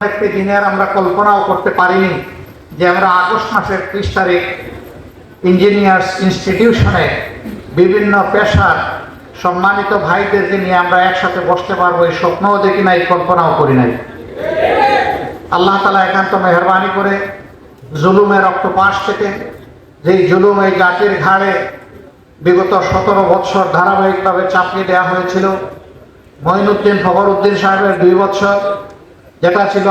একটি দিনের আমরা কল্পনাও করতে পারিনি যে আমরা আগস্ট মাসের ত্রিশ তারিখ ইঞ্জিনিয়ার্স ইনস্টিটিউশনে বিভিন্ন পেশার সম্মানিত ভাইদেরকে নিয়ে আমরা একসাথে বসতে পারব এই স্বপ্নও দেখি নাই, কল্পনাও করি নাই। আল্লাহ তালা একান্ত মেহরবানি করে জুলুমের রক্তপাশ থেকে যেই জুলুম এই জাতির ঘাড়ে বিগত সতেরো বৎসর ধারাবাহিকভাবে চাপিয়ে দেওয়া হয়েছিল। মঈনুদ্দিন ফখরুদ্দিন সাহেবের দুই বছর যেটা ছিল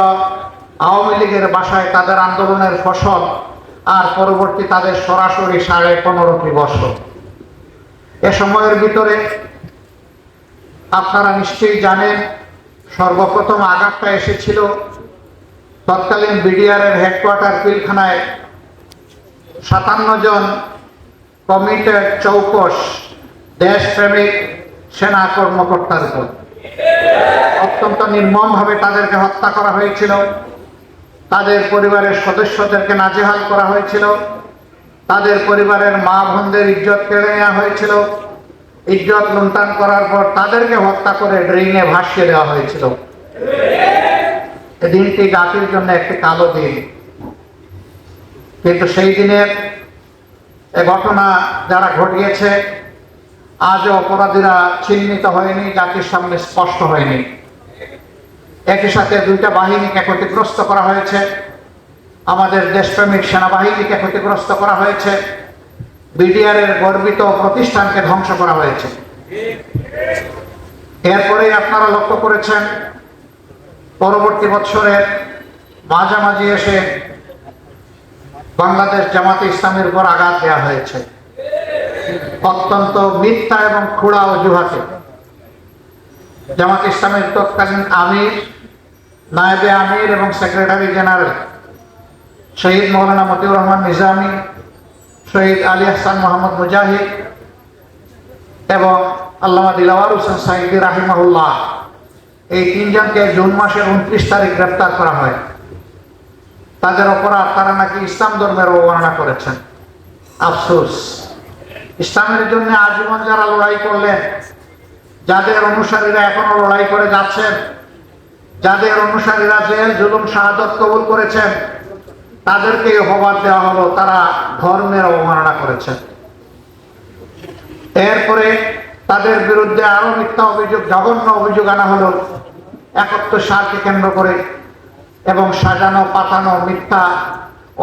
আওয়ামী লীগের বাসায় তাদের আন্দোলনের ফসল আর পরবর্তী তাদের সরাসরি সাড়ে পনেরোটি বছর। এ সময়ের ভিতরে আপনারা নিশ্চয়ই জানেন, সর্বপ্রথম আঘাতটা এসেছিল তৎকালীন বিডিআরের হেডকোয়ার্টার পিলখানায় সাতান্ন জন কমিটেড চৌকস দেশপ্রেমিক সেনা কর্মকর্তার উপর। অত্যন্ত নির্মমভাবে তাদেরকে হত্যা করা হয়েছিল। তাদের পরিবারের সদস্যদেরকে নাজেহাল করা হয়েছিল। তাদের পরিবারের মা বোনদের ইজ্জত কেড়ে নেওয়া হয়েছিল। ইজ্জত লুণ্ঠন করার পর তাদেরকে হত্যা করে ড্রেইনে ভাসিয়ে দেওয়া হয়েছিল। দিনটি জাতির জন্য একটি কালো দিন। কিন্তু সেই দিনের এ ঘটনা যারা ঘটিয়েছে আজও অপরাধীরা চিহ্নিত হয়নি, জাতির সামনে স্পষ্ট হয়নি। একই সাথে দুইটা বাহিনীকে ক্ষতিগ্রস্ত করা হয়েছে। আমাদের দেশপ্রেমিক সেনাবাহিনীকে ক্ষতিগ্রস্ত করা হয়েছে। বিডিআর এর গর্বিত প্রতিষ্ঠানকে ধ্বংস করা হয়েছে। এরপরেই আপনারা লক্ষ্য করেছেন, পরবর্তী বছরের মাঝামাঝি এসে বাংলাদেশ জামাতে ইসলামের উপর আঘাত দেওয়া হয়েছে। অত্যন্ত মিথ্যা এবং খুড়া অজুহাতে। জামাত ইসলামের তৎকালীন আমির, নায়েবে আমির এবং সেক্রেটারি জেনারেল শহীদ মৌলানা মতিউর রহমান নিজামী, শহীদ আলী হাসান মোহাম্মদ মুজাহিদ এবং আল্লামা দিলাওয়ার হোসেন সাইদি রাহিমাহুল্লাহ। এই তিনজনকে জুন মাসের উনত্রিশ তারিখ গ্রেপ্তার করা হয়। তাদের অপরাধ তারা নাকি ইসলাম ধর্মের অবমাননা করেছেন। আফসোস। ইসলামের জন্য আজীবন যারা লড়াই করলেন, যাদের অনুসারীরা এখনও লড়াই করে যাচ্ছেন, যাদের অনুসারীরা জেল, জুলুম, শাহাদত কবুল করেছেন, তাদেরকে অপবাদ দেওয়া হলো, তারা ধর্মের অবমাননা করেছেন। এরপরে তাদের বিরুদ্ধে আরও মিথ্যা অভিযোগ, জঘন্য অভিযোগ আনা হলো একাত্তর সালকে কেন্দ্র করে এবং সাজানো, পাতানো মিথ্যা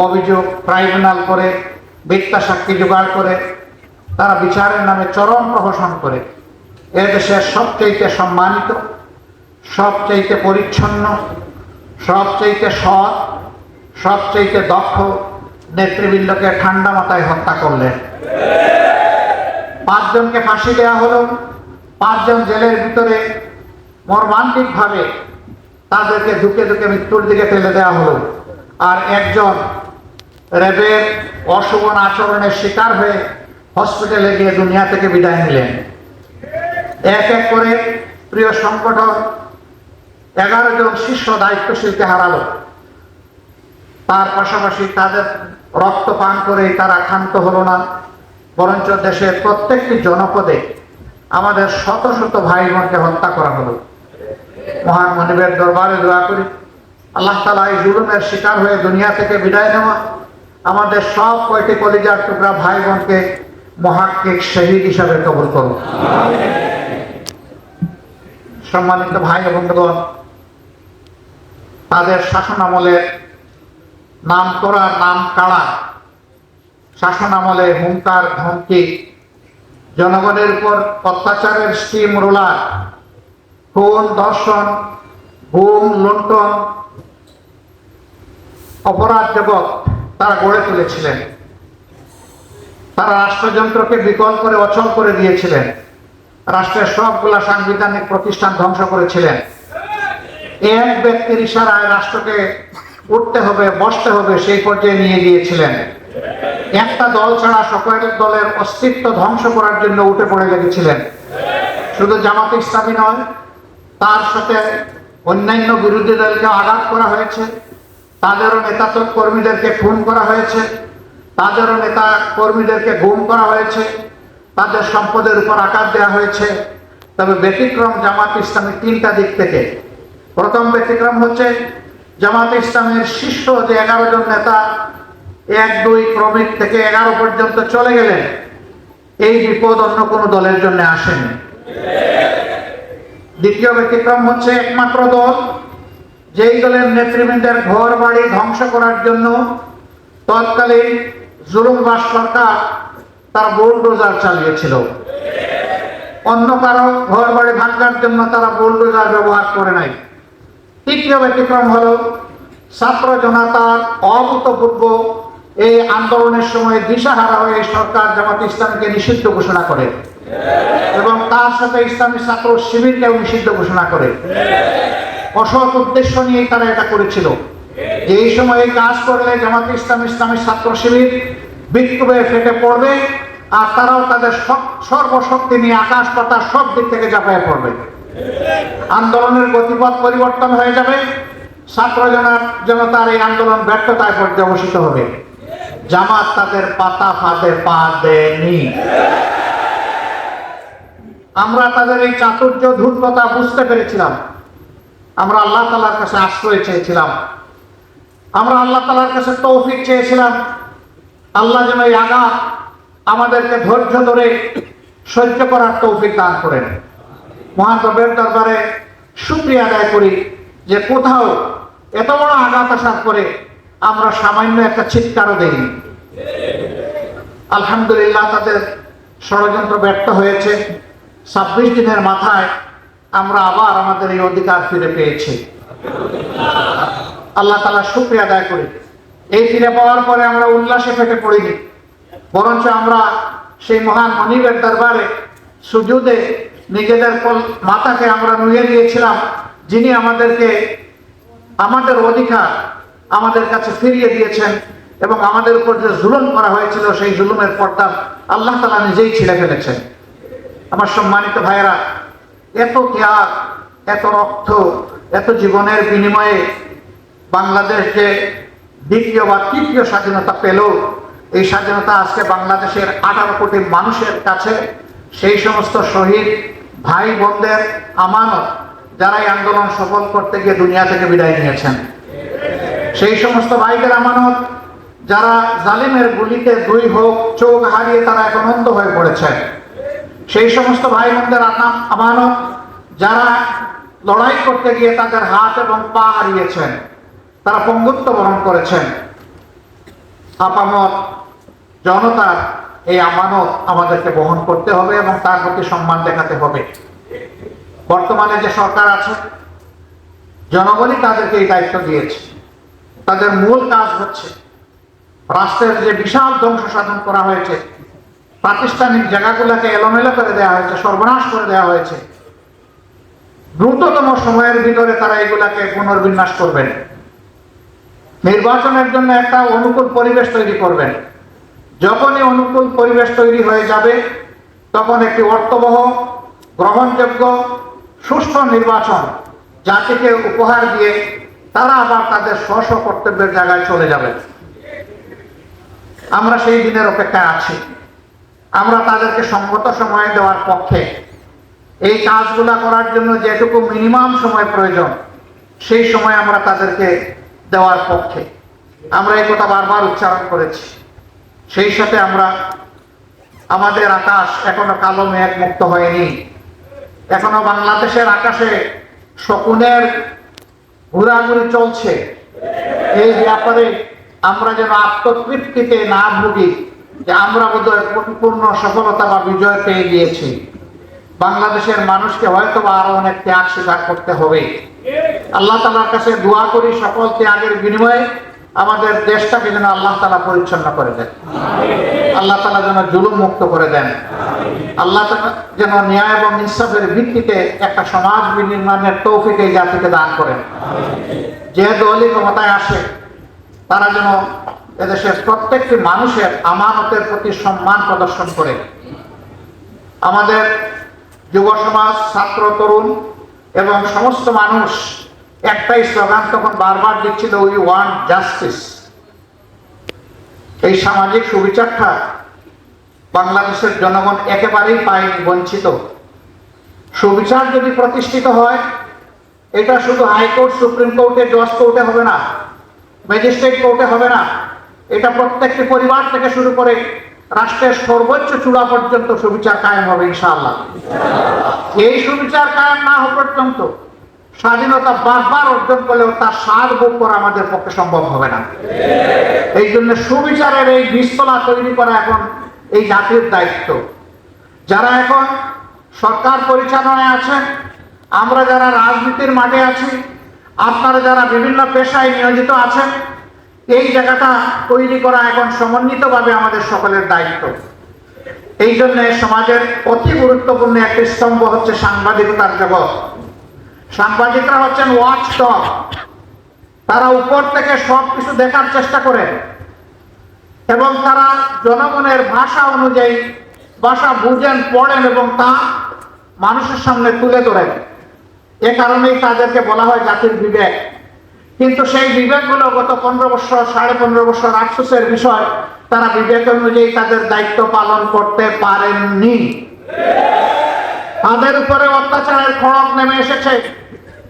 অভিযোগ, ট্রাইব্যুনাল করে মিথ্যা সাক্ষী জোগাড় করে তারা বিচারের নামে চরম প্রহসন করে। এ দেশের সবচেয়ে সম্মানিত সবচেয়ে পরিচ্ছন্ন সবচেয়ে সৎ সবচেয়ে দক্ষ নেতৃবৃন্দকে ঠান্ডা মাথায় হত্যা করলেন। পাঁচজনকে ফাঁসি দেওয়া হলো। পাঁচজন জেলের ভিতরে মর্মান্তিকভাবে তাদেরকে ধুকে ধুকে মৃত্যুর দিকে ফেলে দেওয়া হলো। আর একজন র্যাবের অশোভন আচরণের শিকার হয়ে হসপিটালে গিয়ে দুনিয়া থেকে বিদায় নিলেন। এক এক করে প্রিয় সংগঠন এগারো জন শীর্ষ দায়িত্বশীলকে হারালো। তার পাশাপাশি তাদের রক্ত পান করে তারা ক্ষান্ত হলো না। বরঞ্চ দেশের প্রত্যেকটি জনপদে আমাদের শত শত ভাই বোনকে হত্যা করা হলো। মহান মনিবের দরবারে দোয়া করি। আল্লাহ তালা এই জুলুমের শিকার হয়ে দুনিয়া থেকে বিদায় নেওয়া। আমাদের সব কয়টি কলিজার টুকরা ভাই বোনকে মহাক্কিক শহীদ হিসাবে কবল করুন। সম্মানিত ভাই এবং বন্ধুগণ, তাদের শাসন আমলে নাম করা নাম কাড়া। শাসন আমলে হুঙ্কার, ধমকি। জনগণের উপর অত্যাচারের স্টিম রোলার। খুন দর্শন ঘুম লুণ্ঠন, অপরাধ জগৎ তারা গড়ে তুলেছিলেন। তারা রাষ্ট্রযন্ত্রকে বিকল করে অচল করে দিয়েছিলেন। রাষ্ট্রের সবগুলা সাংবিধানিক প্রতিষ্ঠান ধ্বংস করেছিলেন। এক ব্যক্তির ইশারায় রাষ্ট্রকে উঠতে হবে, বসতে হবে, সেই পর্যায়ে নিয়ে গিয়েছিলেন। একটা দল ছাড়া সকল দলের অস্তিত্ব ধ্বংস করার জন্য উঠে পড়ে লেগেছিলেন। শুধু জামাত ইসলামী নয়, তার সাথে অন্যান্য বিরোধী দলকে আঘাত করা হয়েছে। তাদেরও নেতা কর্মীদেরকে খুন করা হয়েছে। তাদেরও নেতা কর্মীদেরকে গুম করা হয়েছে, তাদের সম্পদের উপর আকার দেওয়া হয়েছে। তবে ব্যতিক্রম জামাত ইসলামী তিনটা দিক থেকে। প্রথম ব্যতিক্রম হচ্ছে, জামাত ইসলামের শীর্ষ যে এগারো জন নেতা, এক, দুই ক্রমিক থেকে এগারো পর্যন্ত চলে গেলেন। এই বিপদ অন্য কোনো দলের জন্য আসেনি। দ্বিতীয় ব্যতিক্রম হচ্ছে একমাত্র দল, যেই দলের নেতৃবৃন্দের ঘর বাড়ি ধ্বংস করার জন্য তৎকালীন জুলুমবাস সরকার তার বুলডোজার চালিয়েছিল। অন্য কারও ঘর বাড়ি ভাঙার জন্য তারা বুলডোজার ব্যবহার করে নাই। তৃতীয় ব্যতিক্রম হল, ছাত্র জনতার অভূতপূর্ব এই আন্দোলনের সময় দিশাহারা হয়ে সরকার জামাত ইসলামকে নিষিদ্ধ ঘোষণা করে এবং তার সাথে ইসলামী ছাত্র শিবিরকেও নিষিদ্ধ ঘোষণা করে। অসৎ উদ্দেশ্য নিয়ে তারা এটা করেছিল। এই সময় কাজ করলে জামাত ইসলাম ইসলামী ছাত্র শিবির বিক্ষোভে ফেটে পড়বে আর তারাও তাদের সর্বশক্তি নিয়ে আকাশ পাতাল সব দিক থেকে ঝাঁপায় পড়বে। আন্দোলনের গতিপথ পরিবর্তন হয়ে যাবে। ছাত্র জনা- জনতার এই আন্দোলন ব্যর্থতায় পর্যবসিত হবে। জামাত তাদের পাতা ফাঁদে পা দেয়নি। আমরা তাদের এই চাতুর্য ধূর্ততা বুঝতে পেরেছিলাম। আমরা আল্লাহ তালার কাছে আশ্রয় চেয়েছিলাম। আমরা আল্লাহ তালার কাছে তৌফিক চেয়েছিলাম। আল্লাহ যেন এই আঘাত আমাদেরকে ধৈর্য ধরে সহ্য করার তৌফিক দান করেন। মহান রবের দরবারে শুক্রিয়া আদায় করি যে কোথাও এত বড় আঘাত আসার পরে আমরা সামান্য একটা চিৎকারও দেইনি। আলহামদুলিল্লাহ তাদের ষড়যন্ত্র ব্যর্থ হয়েছে। ছাব্বিশ দিনের মাথায় আমরা আবার আমাদের এই অধিকার ফিরে পেয়েছি। আল্লাহ তালা শুক্রিয়া আদায় করি। এই ফিরে পাওয়ার পরে আমরা উল্লাসে ফেটে পড়িনি। বরঞ্চ আমরা সেই মহান মনিবের দরবারে সুজুদে নিজেদের মাথাকে আমরা নুয়ে দিয়েছিলাম, যিনি আমাদেরকে আমাদের অধিকার আমাদের কাছে ফিরিয়ে দিয়েছেন এবং আমাদের উপর যে জুলুম করা হয়েছিল, সেই জুলুমের পর্দা আল্লাহ তালা নিজেই ছিঁড়ে ফেলেছেন। আমার সম্মানিত ভাইয়েরা, এত ত্যাগ, এত রক্ত, এত জীবনের বিনিময়ে বাংলাদেশ যে দ্বিতীয় বা তৃতীয় স্বাধীনতা পেল এই স্বাধীনতা আজকে বাংলাদেশের আঠারো কোটি মানুষের কাছে, সেই সমস্ত শহীদ ভাই বোনদের আমানত যারা এই আন্দোলন সফল করতে গিয়ে দুনিয়া থেকে বিদায় নিয়েছেন। সেই সমস্ত ভাইদের আমানত যারা জালিমের গুলিতে দুই হোক চোখ হারিয়ে তারা এখন অন্ধ হয়ে পড়েছে। সেই সমস্ত ভাই বোনদের আমানত যারা লড়াই করতে গিয়ে তাদের হাত এবং পা হারিয়েছেন। তারা পঙ্গুত্ব বরণ করেছেন। আপামত জনতার এই আমানত আমাদেরকে বহন করতে হবে এবং তার প্রতি সম্মান দেখাতে হবে। বর্তমানে যে সরকার আছে, জনগণই তাদেরকে এই দায়িত্ব দিয়েছে। তাদের মূল কাজ হচ্ছে রাষ্ট্রের যে বিশাল ধ্বংস সাধন করা হয়েছে, প্রাতিষ্ঠানিক জায়গাগুলোকে এলোমেলো করে দেওয়া হয়েছে, সর্বনাশ করে দেওয়া হয়েছে। দ্রুততম সময়ের ভিতরে তারা এগুলাকে পুনর্বিন্যাস করবেন। নির্বাচনের জন্য একটা অনুকূল পরিবেশ তৈরি করবেন। যখনই অনুকূল পরিবেশ তৈরি হয়ে যাবে, তখন একটি অর্থবহ, গ্রহণযোগ্য, সুষ্ঠু নির্বাচন জাতিকে উপহার দিয়ে তারা আবার তাদের স্ব স্ব কর্তব্যের জায়গায় চলে যাবে। আমরা সেই দিনের অপেক্ষায় আছি। আমরা তাদেরকে সঙ্গত সময় দেওয়ার পক্ষে এই কাজগুলা করার জন্য যেটুকু মিনিমাম সময় প্রয়োজন, সেই সময় আমরা তাদেরকে দেওয়ার পক্ষে। আমরা এই কথা বারবার উচ্চারণ করেছি। সেই সাথে আমরা আমাদের আকাশ এখনও কালো মেঘ মুক্ত হয়নি। এখনও বাংলাদেশের আকাশে শকুনের ঘোরাঘুরি চলছে। এই ব্যাপারে আমরা যেন আত্মতৃপ্তিতে না ভুগি যে আমরা বোধহয় পরিপূর্ণ সফলতা বা বিজয় পেয়ে গিয়েছি। বাংলাদেশের মানুষকে হয়তো আরও অনেক ত্যাগ স্বীকার করতে হবে। আল্লাহ তালার কাছে দোয়া করি সকল ত্যাগের বিনিময়ে আমাদের দেশটাকে যেন আল্লাহ তালা পরিচ্ছন্ন করে দেন। আল্লাহ তালা যেন জুলুম মুক্ত করে দেন। আল্লাহ তাআলা যেন ন্যায় এবং ইনসাফের ভিত্তিতে একটা সমাজ বিনির্মাণের তৌফিক এই জাতিকে দান করেন। যে দলই ক্ষমতায় আসে, তারা যেন এদেশের প্রত্যেকটি মানুষের আমানতের প্রতি সম্মান প্রদর্শন করে। আমাদের যুব সমাজ, ছাত্র, তরুণ এবং সমস্ত মানুষ একটাই স্লোগান তখন বারবার দিচ্ছিল উই ওয়ান্ট জাস্টিস এই সামাজিক সুবিচারটা বাংলাদেশের জনগণ একেবারেই পায়নি, বঞ্চিত। সুবিচার যদি প্রতিষ্ঠিত হয়, এটা শুধু হাইকোর্ট, সুপ্রিম কোর্টে, জজ কোর্টে হবে না, ম্যাজিস্ট্রেট কোর্টে হবে না। এটা প্রত্যেকটি পরিবার থেকে শুরু করে রাষ্ট্রের সর্বোচ্চ চূড়া পর্যন্ত সুবিচার কায়েম হবে, ইনশাআল্লাহ। এই সুবিচার কায়েম না হওয়া পর্যন্ত স্বাধীনতা বারবার অর্জন করলেও তার স্বাদ ভোগ করা আমাদের পক্ষে সম্ভব হবে না। এই জন্য সুবিচারের এই বীজতলা তৈরি করা এখন এই জাতির দায়িত্ব। যারা এখন সরকার পরিচালনায় আছেন, আমরা যারা রাজনীতির মাঠে আছি, আপনারা যারা বিভিন্ন পেশায় নিয়োজিত আছেন এই জায়গাটা তৈরি করা এখন সমন্বিতভাবে আমাদের সকলের দায়িত্ব। এই জন্য সমাজের অতি গুরুত্বপূর্ণ একটি স্তম্ভ হচ্ছে সাংবাদিকতার জগৎ। সাংবাদিকরা হচ্ছেন ওয়াচ টপ তারা উপর থেকে সব কিছু দেখার চেষ্টা করেন এবং তারা জনগণের ভাষা অনুযায়ী ভাষা বুঝেন, পড়েন এবং তা মানুষের সামনে তুলে ধরেন। এ কারণেই তাদেরকে বলা হয় জাতির বিবেক। কিন্তু সেই বিবেকগুলো গত পনেরো বছর, সাড়ে পনেরো বছর আফসোসের বিষয়, তারা বিবেক অনুযায়ী তাদের দায়িত্ব পালন করতে পারেননি। তাদের উপরে অত্যাচারের খড়ক নেমে এসেছে।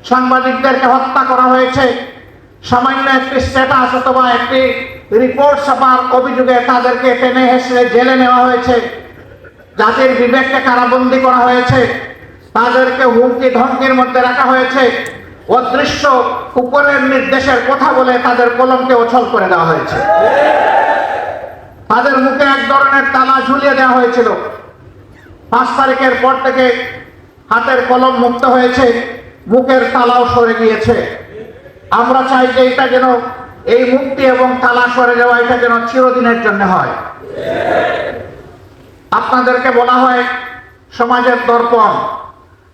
সাংবাদিকদেরকে হত্যা করা হয়েছে। সামান্য একটি স্ট্যাটাস অথবা একটি রিপোর্ট ছাপার অভিযোগে তাদেরকে টেনে হেসড়ে জেলে নেওয়া হয়েছে। জাতির বিবেককে কারাবন্দি করা হয়েছে। তাদেরকে হুমকি ধমকির মধ্যে রাখা হয়েছে। অদৃশ্য উপরের নির্দেশের কথা বলে তাদের কলমকে অচল করে দেওয়া হয়েছে। তাদের মুখে এক ধরনের তালা ঝুলিয়ে দেওয়া হয়েছিল। পাঁচ তারিখের পর থেকে হাতের কলম মুক্ত হয়েছে, মুখের তালাও সরে গিয়েছে। আমরা চাই যে এটা যেন এই মুক্তি এবং তালা সরে যাওয়া এটা যেন চিরদিনের জন্য হয়। আপনাদেরকে বলা হয়, সমাজের দর্পণ।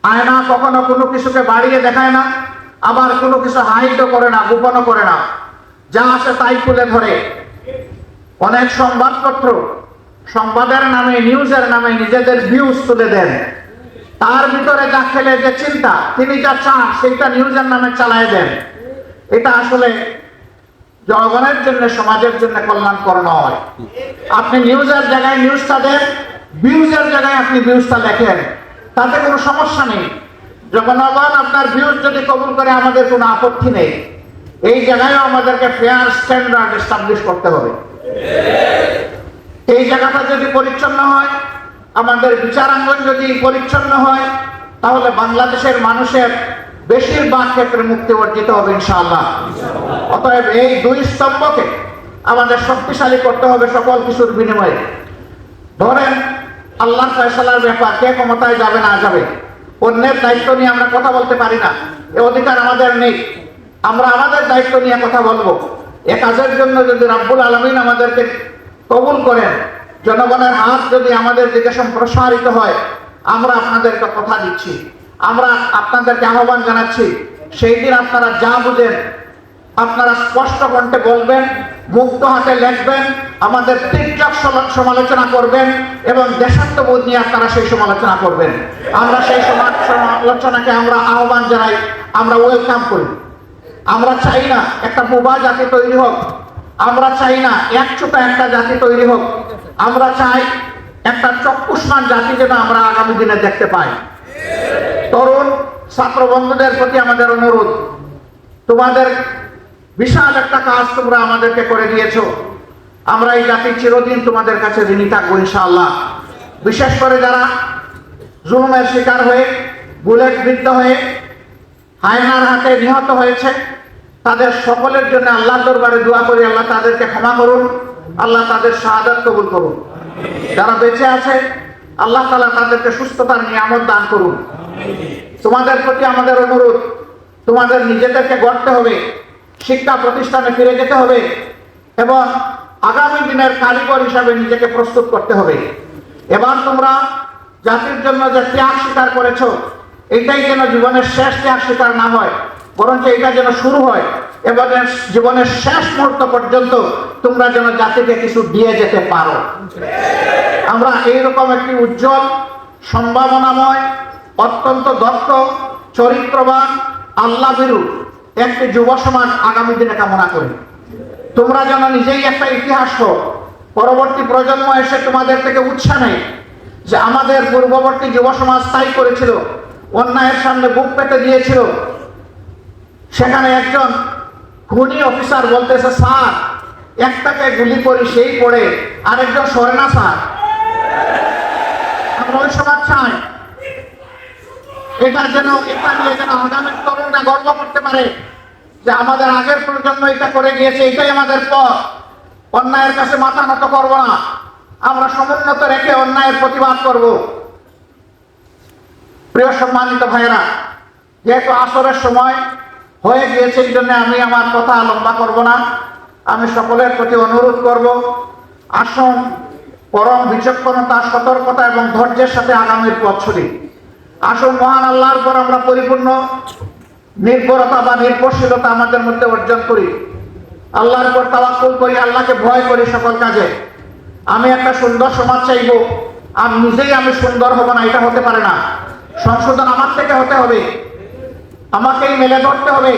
আয়না কখনো কোনো কিছুকে বাড়িয়ে দেখায় না। আবার কোনো কিছু হাইডও করে না, গোপনও করে না। যা আসে তাই তুলে ধরে। অনেক সংবাদপত্র, সংবাদের নামে, নিউজের নামে নিজেদের ভিউজ তুলে দেন। তার ভিতরে যা খেলে যে চিন্তা, তিনি যা চান, সেইটা নিউজের নামে চালায় দেন। এটা আসলে জনগণের জন্য, সমাজের জন্য কল্যাণকর নয়। আপনি নিউজের জায়গায় নিউজটা দেন ভিউজের জায়গায় আপনি ভিউজটা লেখেন তাতে কোনো সমস্যা নেই। জনগণ আপনার ভিউজ যদি কবুল করে, আমাদের কোনো আপত্তি নেই। এই জায়গায়ও আমাদেরকে ফেয়ার স্ট্যান্ডার্ড এস্টাবলিশ করতে হবে। এই জায়গাটা যদি পরিচ্ছন্ন হয়, আমাদের বিচারাঙ্গন যদি পরিচ্ছন্ন হয়, তাহলে বাংলাদেশের মানুষের বেশিরভাগ ক্ষেত্রে মুক্তি অর্জিত হবে ইনশাআল্লাহ। অতএব এই দুই স্তম্ভকে আমাদের শক্তিশালী করতে হবে সকল কিছুর বিনিময়ে। ধরেন আল্লাহ ফয়সালার ব্যাপার, কে ক্ষমতায় যাবে না যাবে? অন্যের দায়িত্ব নিয়ে আমরা কথা বলতে পারি না। এ অধিকার আমাদের নেই। আমরা আমাদের দায়িত্ব নিয়ে কথা বলব। এ কাজের জন্য যদি রাব্বুল আলমিন আমাদেরকে কবুল করেন, জনগণের হাত যদি আমাদের দিকে সম্প্রসারিত হয়, আমরা আপনাদেরকে কথা দিচ্ছি। আমরা আপনাদেরকে আহ্বান জানাচ্ছি, সেই দিন আপনারা যা বুঝেন আপনারা স্পষ্ট কণ্ঠে বলবেন, মুক্ত হাতে লিখবেন, আমাদের তীর্যক সম- সমালোচনা করবেন এবং দেশাত্মবোধ নিয়ে আপনারা সেই সমালোচনা করবেন। আমরা সেই সমা- সমালোচনাকে আমরা আহ্বান জানাই, আমরা ওয়েলকাম করি। আমরা চাই না একটা বোবা জাতি তৈরি হোক, আমরা চাই না একচোটা একটা জাতি তৈরি হোক, আমরা চাই একটা চক্ষুষ্মান জাতি যেন আমরা আগামী দিনে দেখতে পাই। তরুণ ছাত্র বন্ধুদের প্রতি আমাদের অনুরোধ, তোমাদের বিশাল একটা কাজ তোমরা আমাদেরকে করে দিয়েছ। আমরা এই জাতি চিরদিন তোমাদের কাছে ঋণী থাকব ইনশাআল্লাহ। বিশেষ করে যারা জুলুমের শিকার হয়ে, বুলেট বৃদ্ধ হয়ে, হায়নার হাতে নিহত হয়েছে, তাদের সকলের জন্য আল্লাহর দরবারে দোয়া করি, আল্লাহ তাদেরকে ক্ষমা করুন, আল্লাহ তাদের শাহাদাত কবুল করুন। যারা বেঁচে আছে, আল্লাহ তালা তাদেরকে সুস্থতার নিয়ামত দান করুন। তোমাদের প্রতি আমাদের অনুরোধ, তোমাদের নিজেদেরকে গড়তে হবে। শিক্ষা প্রতিষ্ঠানে ফিরে যেতে হবে এবং আগামী দিনের কারিগর হিসাবে নিজেকে প্রস্তুত করতে হবে। এবার তোমরা জাতির জন্য যে ত্যাগ স্বীকার করেছ, এটাই যেন জীবনের শেষ ত্যাগ স্বীকার না হয়, বরঞ্চ এটা যেন শুরু হয়। এবং জীবনের শেষ মুহূর্ত পর্যন্ত তোমরা যেন জাতিকে কিছু দিয়ে যেতে পারো। আমরা এইরকম একটি উজ্জ্বল, সম্ভাবনাময়, অত্যন্ত দক্ষ, চরিত্রবান আল্লাহ বিরু একটি যুব সমাজ আগামী দিনে কামনা করি। তোমরা যেন নিজেই একটা ইতিহাস হো পরবর্তী প্রজন্ম এসে তোমাদের থেকে উৎসাহ নেই যে আমাদের পূর্ববর্তী যুব সমাজ তাই করেছিল, অন্যায়ের সামনে বুক পেতে দিয়েছিল। সেখানে একজন খুনি অফিসার বলতেছে, স্যার, একটাকে গুলি করি, সেই পড়ে। আরেকজন সরে না, স্যার। আমরা ওই সমাজ চাই। এটা যেন এটা নিয়ে যেন আগামী তরুণরা গর্ব করতে পারে যে আমাদের আগের প্রজন্ম এটা করে গিয়েছে, এটাই আমাদের পথ। অন্যায়ের কাছে মাথা নত করব না। আমরা সমুন্নত রেখে অন্যায়ের প্রতিবাদ করব। প্রিয় সম্মানিত ভাইয়েরা, যেহেতু আসরের সময় হয়ে গিয়েছে, এই জন্য আমি আমার কথা লম্বা করব না। আমি সকলের প্রতি অনুরোধ করব, আসুন পরম বিচক্ষণতা, সতর্কতা এবং ধৈর্যের সাথে আগামীর পথ ছড়ি আসুন মহান আল্লাহর পর আমরা পরিপূর্ণ নির্ভরতা বা নির্ভরশীলতা আমাদের মধ্যে অর্জন করি। আল্লাহর উপর তাওয়াক্কুল করি, আল্লাহকে ভয় করি সকল কাজে। আমি একটা সুন্দর সমাজ চাইব, আর নিজেই আমি সুন্দর হব না, এটা হতে পারে না। সংশোধন আমার থেকে হতে হবে। আমাকেই মেলে ধরতে হবে।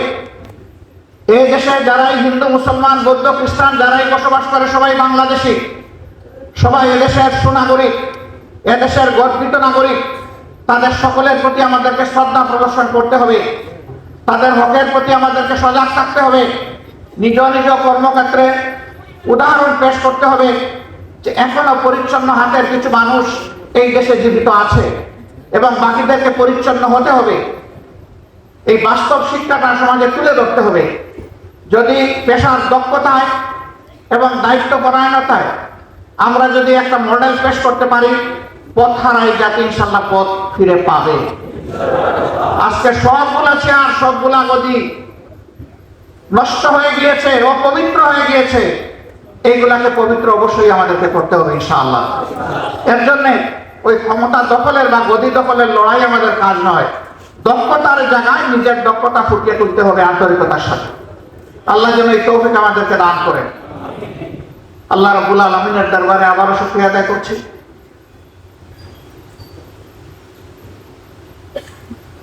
এই দেশে যারাই হিন্দু, মুসলমান, বৌদ্ধ, খ্রিস্টান, যারাই বসবাস করে, সবাই বাংলাদেশি। সবাই এদেশের সুনাগরিক এদেশের গর্বিত নাগরিক। তাদের সকলের প্রতি আমাদেরকে শ্রদ্ধা প্রদর্শন করতে হবে। তাদের হকের প্রতি আমাদেরকে সজাগ থাকতে হবে। নিজ নিজ কর্মক্ষেত্রে উদাহরণ পেশ করতে হবে যে এখনও পরিচ্ছন্ন হাতের কিছু মানুষ এই দেশে জীবিত আছে এবং বাকিদেরকে পরিচ্ছন্ন হতে হবে। এই বাস্তব শিক্ষাটা সমাজে তুলে ধরতে হবে। যদি পেশার দক্ষতায় এবং দায়িত্ব পরায়ণতায় আমরা যদি একটা মডেল পেশ করতে পারি পথ হারাই জাতি ইনশাল্লাহ পথ ফিরে পাবে। আজকে সবগুলা চেয়ার সবগুলা গদি নষ্ট হয়ে গিয়েছে, অপবিত্র হয়ে গিয়েছে। এইগুলাকে পবিত্র অবশ্যই আমাদেরকে করতে হবে, ইনশাআল্লাহ। এর জন্য ওই ক্ষমতা দখলের বা গদি দখলের লড়াই আমাদের কাজ নয়। দক্ষতার জায়গায় নিজের দক্ষতা ফুটিয়ে তুলতে হবে আন্তরিকতার সাথে। আল্লাহ যেন এই তৌফিক আমাদেরকে দান করেন। আল্লাহ রাবুল আলমিনের দরবারে আবারও শুক্রিয়া আদায় করছি।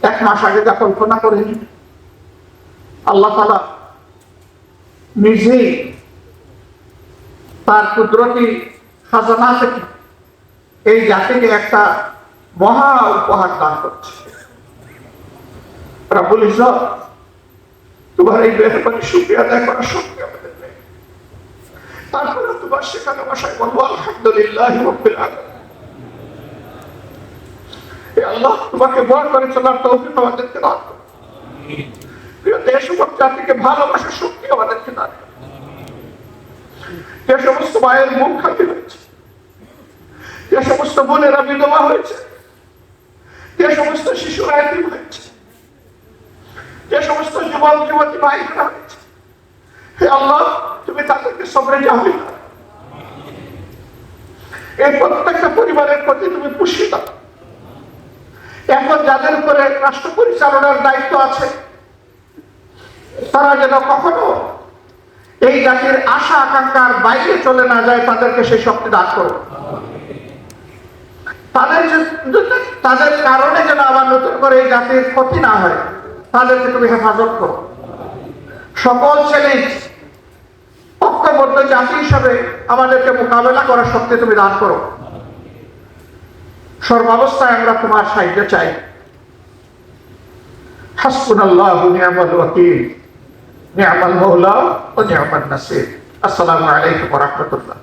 এক মাস আগে যা কল্পনা করিনি আল্লাহ তালা তার কুদরতি খাজানা থেকে এই জাতিকে একটা মহা উপহার দান করছে। রাবুল ইসব তোমার এই মেহরবানি, শুক্রিয়া আদায় করার শক্তি আমাদের তারপরে তোমার সেখানে বসায় বলব, আলহামদুলিল্লাহ আল্লাহ তোমাকে ভয় করে চলার তৌফিক আমাদেরকে দান। প্রিয় দেশ এবং জাতিকে ভালোবাসার শক্তি আমাদেরকে দান। যে সমস্ত মায়ের মুখ খাতি হয়েছে, যে সমস্ত বোনেরা বিধবা হয়েছে, যে সমস্ত শিশুরা এতিম হয়েছে, যে সমস্ত যুবক, যুবতী ভাই হয়েছে, হে আল্লাহ, তুমি তাদেরকে সবরে যাবে না এই প্রত্যেকটা পরিবারের প্রতি তুমি পুষি দাও এখন যাদের উপরে রাষ্ট্র পরিচালনার দায়িত্ব আছে, তারা যেন কখনো এই জাতির আশা, আকাঙ্ক্ষার বাইরে চলে না যায়, তাদেরকে সেই শক্তি দান করো তাদের তাদের কারণে যেন আবার নতুন করে এই জাতির ক্ষতি না হয়, তাদেরকে তুমি হেফাজত করো। সকল চ্যালেঞ্জ ঐক্যবদ্ধ জাতি হিসাবে আমাদেরকে মোকাবেলা করার শক্তি তুমি দান করো। সর্বাবস্থায় আমরা তোমার সাহায্য চাই। হাসবুনাল্লাহু আসসালামু আলাইকুম রাহমাতুল্লাহ।